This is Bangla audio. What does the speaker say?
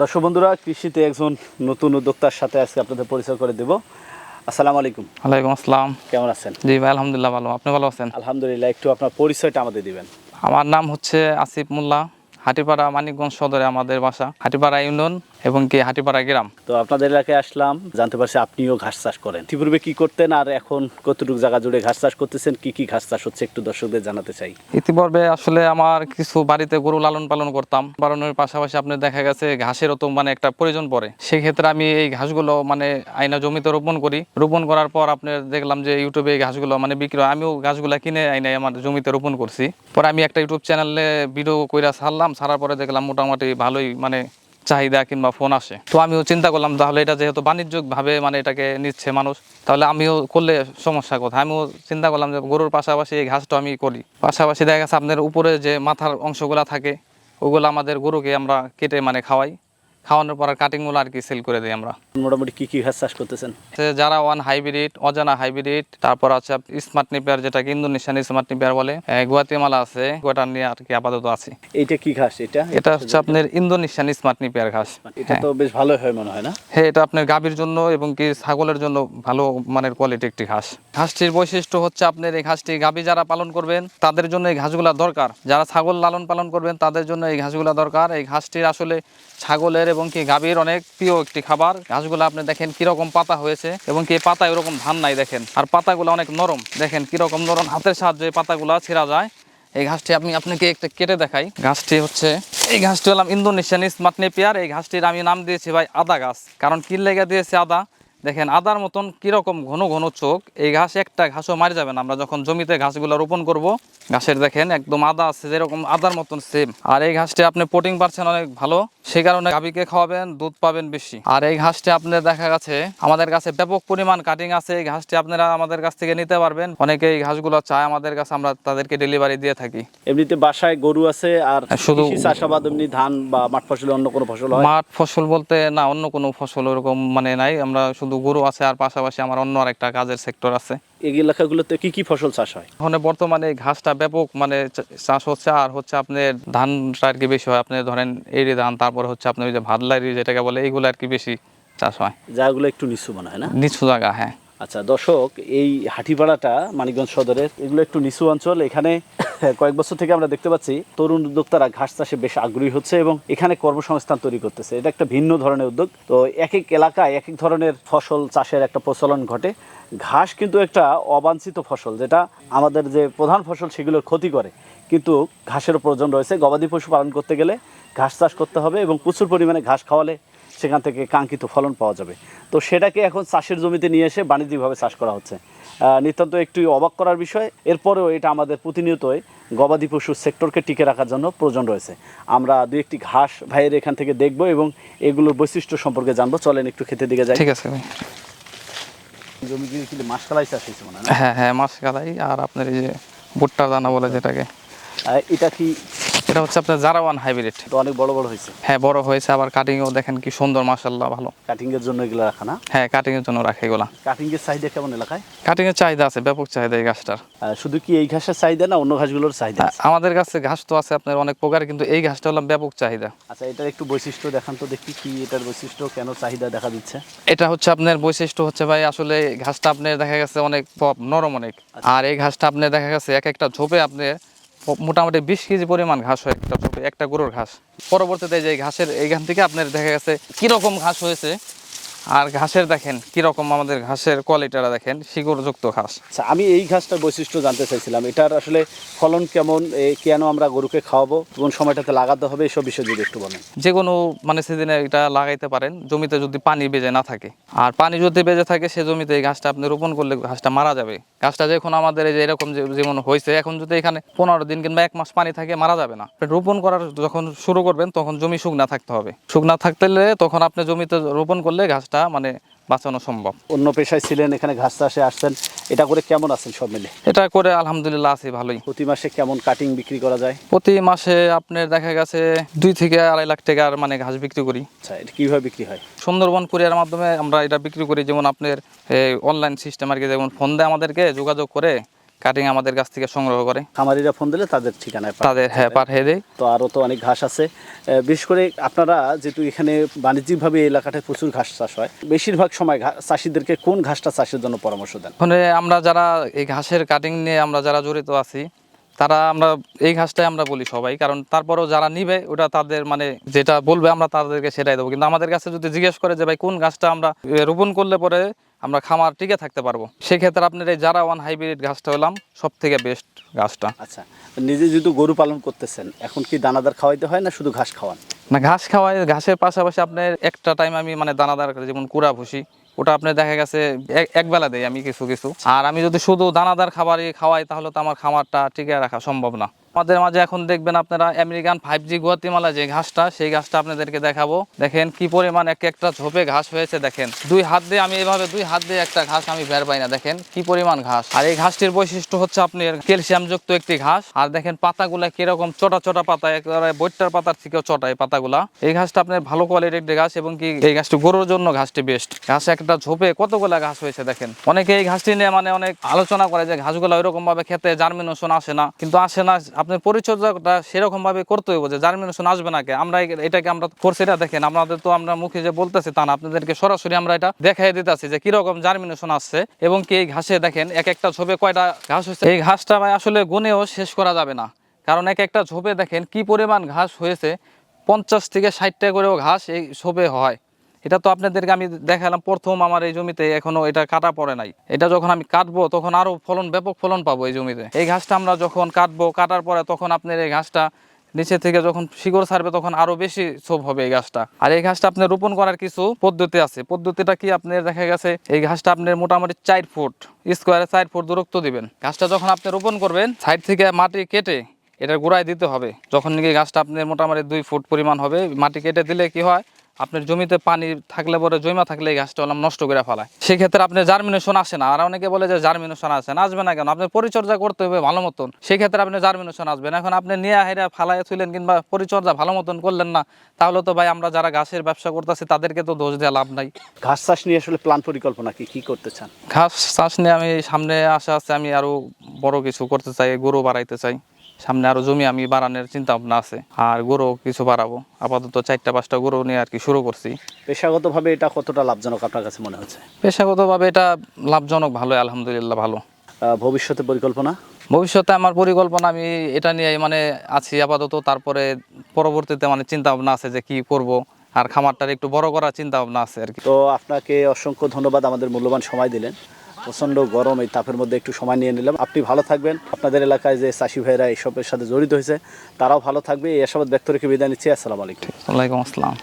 দর্শক বন্ধুরা কৃষিতে একজন নতুন উদ্যোক্তার সাথে আজকে আপনাদের পরিচয় করে দেব। আসসালামু আলাইকুম। ওয়ালাইকুম আসসালাম। কেমন আছেন? জি ভাই আলহামদুলিল্লাহ ভালো। আপনি ভালো আছেন? আলহামদুলিল্লাহ একটু আপনার পরিচয়টা আমাদের দিবেন। আমার নাম হচ্ছে আসিফ মোল্লা। হাটিপাড়া মানিকগঞ্জ সদরে আমাদের বাসা হাটিপাড়া ইউনিয়ন এবং কি হাটিপাড়া গ্রাম। তো আপনাদের এলাকায় আসলাম জানতে পারছি আপনিও ঘাস চাষ করেন। ইতিপূর্বে কি করতেন আর এখন কতটুকু জায়গা জুড়ে ঘাস চাষ করতেছেন কি কি ঘাস চাষ হচ্ছে একটু দর্শকদের জানাতে চাই। ইতিপূর্বে আসলে আমার কিছু বাড়িতে গরু লালন পালন করতাম। পালনের পাশাপাশি আপনার দেখা গেছে ঘাসেরও তো মানে একটা প্রয়োজন পড়ে। সেই ক্ষেত্রে আমি এই ঘাসগুলো মানে আইনা জমিতে রোপণ করি। রোপণ করার পর আপনার দেখলাম যে ইউটিউবে এই ঘাসগুলো মানে বিক্রি হয়। আমিও ঘাসগুলো কিনে আইনে আমার জমিতে রোপণ করছি। পরে আমি একটা ইউটিউব চ্যানেলে ভিডিও কইরা ছাড়লাম। ছাড়ার পরে দেখলাম মোটামুটি ভালোই মানে চাহিদা কিংবা ফোন আসে। তো আমিও চিন্তা করলাম, তাহলে এটা যেহেতু বাণিজ্যিকভাবে মানে এটাকে নিচ্ছে মানুষ, তাহলে আমিও করলে সমস্যা কথা আমিও চিন্তা করলাম যে গরুর পাশাপাশি এই ঘাসটা আমি করি। পাশাপাশি দেখা গেছে আপনার উপরে যে মাথার অংশগুলো থাকে, ওগুলো আমাদের গরুকে আমরা কেটে মানে খাওয়াই। খাওয়ানোর পর কাটিংগুলো আর কি সেল করে দিই আমরা। মোটামুটি কি কি ঘাস চাষ করতেছেন? যারা ওয়ান হাইব্রিড অজানা হাইব্রিড তারপর আছে স্মার্ট নিপিয়ার যেটাকে ইন্দোনেশিয়ান স্মার্ট নিপিয়ার বলে গুয়াতিমালা আছে গোটা নিয়ে আর কি আপাতত আছে। এইটা কি ঘাস এটা? এটা হচ্ছে আপনার ইন্দোনেশিয়ান স্মার্ট নিপিয়ার ঘাস। এটা তো বেশ ভালো হয় মনে হয় না? হ্যাঁ এটা আপনার গাভীর জন্য এবং কি ছাগলের জন্য ভালো মানের কোয়ালিটি একটি ঘাস। ঘাসটির বৈশিষ্ট্য হচ্ছে আপনার এই ঘাসটি গাভী যারা পালন করবেন তাদের জন্য এই ঘাসগুলা দরকার। যারা ছাগল লালন পালন করবেন তাদের জন্য এই ঘাসগুলা দরকার। এই ঘাসটির আসলে ছাগলের এবং কি গাভীর অনেক প্রিয় একটি খাবার। ঘাসগুলো আপনি দেখেন কীরকম পাতা হয়েছে এবং কি পাতা এরকম ধান নাই দেখেন। আর পাতাগুলো অনেক নরম। দেখেন কীরকম নরম হাতের সাহায্যে পাতাগুলো ছেঁড়া যায়। এই ঘাসটি আমি আপনাকে একটা কেটে দেখাই। ঘাসটি হচ্ছে, এই ঘাসটি হলাম ইন্দোনেশিয়ান স্মার্ট নেপিয়ার এই ঘাসটির আমি নাম দিয়েছি ভাই আদা গাছ। কারণ কি লেগে দিয়েছে আদা? দেখেন আদার মতন কীরকম ঘন ঘন চোখ এই ঘাস একটা ঘাসও মারি যাবে না। আমরা যখন জমিতে ঘাসগুলো রোপণ করব ঘাসের দেখেন একদম আদা আছে যেরকম আদার মতন সেম আর এই ঘাসটি আপনি প্রোটিন পাচ্ছেন অনেক ভালো সেই কারণে গাভীকে খাওয়াবেন দুধ পাবেন বেশি। আর এই ঘাসটি আপনার দেখা গেছে আমাদের কাছে ব্যাপক পরিমাণ কাটিং আছে এই ঘাসটি আপনারা আমাদের কাছ থেকে নিতে পারবেন। অনেকে এই ঘাসগুলো চায় আমাদের কাছে আমরা তাদেরকে ডেলিভারি দিয়ে থাকি। এমনিতে বাসায় গরু আছে আর হ্যাঁ, শুধু- চাষাবাদ এমনি ধান বা মাঠ ফসলে অন্য কোনো ফসল মাঠ ফসল বলতে না অন্য কোনো ফসল ওরকম মানে নাই। আমরা শুধু গরু আছে আর পাশাপাশি আমার অন্য আর একটা কাজের সেক্টর আছে। এই এলাকাগুলোতে কি কি ফসল চাষ হয়? এখন বর্তমানে ঘাসটা ব্যাপক মানে চাষ হচ্ছে আর হচ্ছে আপনার ধানটা আর কি বেশি হয়। আপনি ধরেন এড়ি ধান তারপর হচ্ছে আপনার ওই যে ভাদলারি যেটাকে বলে এইগুলো আর কি বেশি চাষ হয়। যাগুলো একটু নিচু মনে হয় না? নিচু জায়গা হ্যাঁ। আচ্ছা দর্শক এই হাটিপাড়াটা মানিকগঞ্জ সদরের এগুলো একটু নিচু অঞ্চল। এখানে কয়েক বছর থেকে আমরা দেখতে পাচ্ছি তরুণ উদ্যোক্তারা ঘাস চাষে বেশ আগ্রহী হচ্ছে এবং এখানে কর্মসংস্থান তৈরি করতেছে। এটা একটা ভিন্ন ধরনের উদ্যোগ। তো এক এক এলাকায় এক এক ধরনের ফসল চাষের একটা প্রচলন ঘটে। ঘাস কিন্তু একটা অবাঞ্ছিত ফসল, যেটা আমাদের যে প্রধান ফসল সেগুলোর ক্ষতি করে। কিন্তু ঘাসেরও প্রয়োজন রয়েছে। গবাদি পশু পালন করতে গেলে ঘাস চাষ করতে হবে এবং প্রচুর পরিমাণে ঘাস খাওয়ালে সেখান থেকে কাঙ্ক্ষিত ফলন পাওয়া যাবে। তো সেটাকে এখন চাষের জমিতে নিয়ে এসে বাণিজ্যিকভাবে চাষ করা হচ্ছে। নিতান্ত একটু অবাক করার বিষয় এরপরেও এটা আমাদের প্রতিনিয়তই গবাদি পশুর সেক্টরকে টিকে রাখার জন্য প্রয়োজন রয়েছে। আমরা দু একটি ঘাস ভাইয়ের এখান থেকে দেখব এবং এগুলোর বৈশিষ্ট্য সম্পর্কে জানব। চলেন একটু খেতে দিকে যাই। ঠিক আছে জমি কি কি মাসকালাই চাষ হয়েছে মনে হয়? হ্যাঁ হ্যাঁ মাছ কালাই আর আপনার এই যে ভুট্টার দানা বলে যেটাকে। এটা কি এটা হচ্ছে আপনার জারাওয়ান হাইব্রিড তো অনেক বড় বড় হয়েছে। হ্যাঁ বড় হয়েছে আবার কাটিংও দেখেন কি সুন্দর মাসাল্লাহ ভালো। কাটিং এর জন্য এগুলা রাখা না? হ্যাঁ কাটিং এর জন্য রাখে এগুলা। কাটিং এর চাহিদা কেমন এলাকায়? কাটিং এর চাহিদা আছে ব্যাপক চাহিদা এই আহ, শুধু কি এই ঘাসের চাহিদা না অন্য ঘাসগুলোর চাহিদা আমাদের কাছে ঘাস তো আছে আপনার অনেক প্রকার কিন্তু এই ঘাসটা হলো ব্যাপক চাহিদা। আচ্ছা এটার একটু বৈশিষ্ট্য দেখান তো দেখি কি এটার বৈশিষ্ট্য কেন চাহিদা দেখা দিচ্ছে? এটা হচ্ছে আপনার বৈশিষ্ট্য হচ্ছে ভাই আসলে ঘাসটা আপনার দেখা গেছে অনেক নরম অনেক। আর এই ঘাসটা আপনার দেখা গেছে এক একটা ঝোপে আপনি প- মোটামুটি বিশ কেজি পরিমাণ ঘাস হয় একটা একটা গরুর ঘাস। পরবর্তীতে যে ঘাসের এইখান থেকে আপনার দেখা গেছে কীরকম ঘাস হয়েছে? আর ঘাসের দেখেন কীরকম আমাদের ঘাসের কোয়ালিটিটা দেখেন শিকড়যুক্ত ঘাস। আচ্ছা আমি এই ঘাসটার বৈশিষ্ট্য জানতে চাইছিলাম। এটার আসলে ফলন কেমন কেন আমরা গরুকে খাওয়াবো কোন সময়টাতে লাগাতে হবে এসব বিষয়ে যদি একটু বলেন। যে কোনো মানে সিজনে এটা লাগাইতে পারেন জমিতে যদি পানি বেজে না থাকে। আর পানি যদি বেজে থাকে সে জমিতে এই ঘাসটা আপনি রোপণ করলে ঘাসটা মারা যাবে। ঘাসটা যখন আমাদের এই যে এরকম যেমন হয়েছে এখন যদি এখানে পনেরো দিন কিংবা এক মাস পানি থাকে মারা যাবে না। রোপণ করার যখন শুরু করবেন তখন জমি শুকনা থাকতে হবে। শুকনা থাকতে তখন আপনি জমিতে রোপণ করলে ঘাসটা মানে বাঁচানো সম্ভব। অন্য পেশায় ছিলেন এখানে ঘাস চাষে আসছেন এটা করে কেমন আছেন সব মিলে? এটা করে আলহামদুলিল্লাহ আছি ভালোই। প্রতি মাসে কেমন কাটিং বিক্রি করা যায়? প্রতি মাসে আপনার দেখা গেছে দুই থেকে আড়াই লাখ টাকার মানে ঘাস বিক্রি করি। আচ্ছা এটা কীভাবে বিক্রি হয়? সুন্দরবন কুরিয়ার মাধ্যমে আমরা এটা বিক্রি করি যেমন আপনার অনলাইন সিস্টেম আর কি যেমন ফোন দেয় আমাদেরকে যোগাযোগ করে কাটিং আমাদের কাছ থেকে সংগ্রহ করে। খামারিরা ফোন দিলে তাদের ঠিকানায়। তাদের হ্যাঁ পাঠিয়ে দেয়। তো আরও তো অনেক ঘাস আছে। বিশেষ করে আপনারা যেহেতু এখানে বাণিজ্যিকভাবে এই এলাকাটায় প্রচুর ঘাস চাষ হয় বেশিরভাগ সময় চাষিদেরকে কোন ঘাসটা চাষের জন্য পরামর্শ দেন? ওখানে আমরা যারা এই ঘাসের কাটিং নিয়ে আমরা যারা জড়িত আছি তারা আমরা এই ঘাসটাই আমরা বলি সবাই। কারণ তারপরেও যারা নিবে ওটা তাদের মানে যেটা বলবে আমরা তাদেরকে সেটাই দেবো। কিন্তু আমাদের কাছে যদি জিজ্ঞেস করে যে ভাই কোন ঘাসটা আমরা রোপণ করলে পরে আমরা খামার টিকে থাকতে পারব। সেক্ষেত্রে আপনার এই যারা ওয়ান হাইব্রিড ঘাসটা হলাম সব থেকে বেস্ট ঘাসটা। আচ্ছা নিজে যদি গরু পালন করতেছেন এখন কি দানাদার খাওয়াইতে হয় না শুধু ঘাস খাওয়ান? না ঘাস খাওয়াই ঘাসের পাশাপাশি আপনার একটা টাইম আমি মানে দানাদার করে যেমন কুড়া ভুসি ওটা আপনার দেখা গেছে এক- একবেলা দেয় আমি কিছু কিছু। আর আমি যদি শুধু দানাদার খাবারই খাওয়াই তাহলে তো আমার খামারটা টিকে রাখা সম্ভব না। আমাদের মাঝে এখন দেখবেন আপনারা আমেরিকান ফাইভ জি গুয়াতিমালা যে ঘাসটা, সেই ঘাসটা আপনাদেরকে দেখাবো। দেখেন কি পরিমাণ এক একটা ঝোপে ঘাস হয়েছে, দেখেন। দুই হাত দিয়ে আমি এভাবে দুই হাত দিয়ে একটা ঘাস আমি বের পাই না, দেখেন কি পরিমাণ ঘাস। আর এই ঘাসটির বৈশিষ্ট্য হচ্ছে আপনার ক্যালসিয়াম যুক্ত একটি ঘাস। আর দেখেন পাতাগুলা কীরকম চটা চটা পাতা, একেবারে পাতার থেকেও চটা এই পাতাগুলা। এই ঘাসটা আপনার ভালো কোয়ালিটির একটি ঘাস এবং কি এই ঘাসটি গরুর জন্য ঘাসটি বেস্ট ঘাস একটা ঝোপে কতগুলা ঘাস হয়েছে, দেখেন। অনেকে এই ঘাসটি নিয়ে মানে অনেক আলোচনা করে যে ঘাসগুলো ওইরকম ভাবে খেতে জার্মিনেশন আসে না, কিন্তু আসে না। আপনার পরিচর্যাটা সেরকম ভাবে করতে হবে যে জার্মিনেশন আসবে না কে। আমরা এটাকে আমরা করছি, এটা দেখেন, আমাদের তো আমরা মুখে যে বলতেছি তা না। আপনাদেরকে সরাসরি আমরা এটা দেখাই দিতেছি যে কীরকম জার্মিনেশন আসছে এবং কি এই ঘাসে দেখেন, এক একটা ঝোপে কয়টা ঘাস হচ্ছে এই ঘাসটা ভাই আসলে গুনেও শেষ করা যাবে না। কারণ এক একটা ঝোপে দেখেন কি পরিমাণ ঘাস হয়েছে, পঞ্চাশ থেকে ষাটটা করেও ঘাস এই ঝোপে হয়। এটা তো আপনাদেরকে আমি দেখালাম, প্রথম আমার এই জমিতে এখনও এটা কাটা পড়ে নাই। এটা যখন আমি কাটবো, তখন আরও ফলন, ব্যাপক ফলন পাবো এই জমিতে। এই ঘাসটা আমরা যখন কাটবো, কাটার পরে তখন আপনার এই ঘাসটা নিচে থেকে যখন শিকড় ছাড়বে, তখন আরও বেশি ছোপ হবে এই ঘাসটা। আর এই ঘাসটা আপনি রোপণ করার কিছু পদ্ধতি আছে। পদ্ধতিটা কি আপনার দেখা গেছে, এই ঘাসটা আপনার মোটামুটি চার ফুট স্কোয়ারে চার ফুট দূরত্ব দিবেন। ঘাসটা যখন আপনি রোপণ করবেন, সাইড থেকে মাটি কেটে এটা গোড়ায় দিতে হবে। যখন নাকি গাছটা আপনার মোটামুটি দুই ফুট পরিমাণ হবে, মাটি কেটে দিলে কি হয় আপনার জমিতে পানি থাকলে পরে জমা থাকলে এই গাছটা হলাম নষ্ট করে ফেলায়। সেক্ষেত্রে আপনার জার্মিনেশন আসে না। আর অনেকে বলে যে জার্মিনেশন আসে না আসবে না কেন? আপনি পরিচর্যা করতে হবে ভালো মতন। সেক্ষেত্রে আপনি জার্মিনেশন আসবেন এখন আপনি নিয়ে হেরা ফালায় তুলেন কিংবা পরিচর্যা ভালো মতন করলেন না তাহলে তো ভাই আমরা যারা গাছের ব্যবসা করতেছি তাদেরকে তো দোষ দেওয়া লাভ নাই। ঘাস চাষ নিয়ে আসলে প্ল্যান পরিকল্পনা কি? কি করতে চান? ঘাস চাষ নিয়ে আমি সামনে আশা আছে আমি আরও বড় কিছু করতে চাই গরু বাড়াইতে চাই। সামনে আরও জমি আমি বাড়ানোর চিন্তা ভাবনা আছে। আর গরু কিছু বাড়াবো। আপাতত চারটা পাঁচটা গরু নিয়ে আর কি শুরু করছি। পেশাগতভাবে এটা কতটা লাভজনক আপনার কাছে মনে হচ্ছে? পেশাগতভাবে এটা লাভজনক ভালো আলহামদুলিল্লাহ ভালো। ভবিষ্যতে পরিকল্পনা? ভবিষ্যতে আমার পরিকল্পনা আমি এটা নিয়ে মানে আছি আপাতত। তারপরে পরবর্তীতে মানে চিন্তা ভাবনা আছে যে কি করব। আর খামারটার একটু বড় করার চিন্তা ভাবনা আছে আর কি। তো আপনাকে অসংখ্য ধন্যবাদ আমাদের মূল্যবান সময় দিলেন। প্রচণ্ড গরম, এই তাপের মধ্যে একটু সময় নিয়ে নিলাম। আপনি ভালো থাকবেন। আপনাদের এলাকায় যে চাষি ভাইরা এইসবের সাথে জড়িত হয়েছে, তারাও ভালো থাকবে। এই ব্যক্ত রেখে বিদায় নিচ্ছি। আসসালামু আলাইকুম। ওয়ালাইকুম আসসালাম।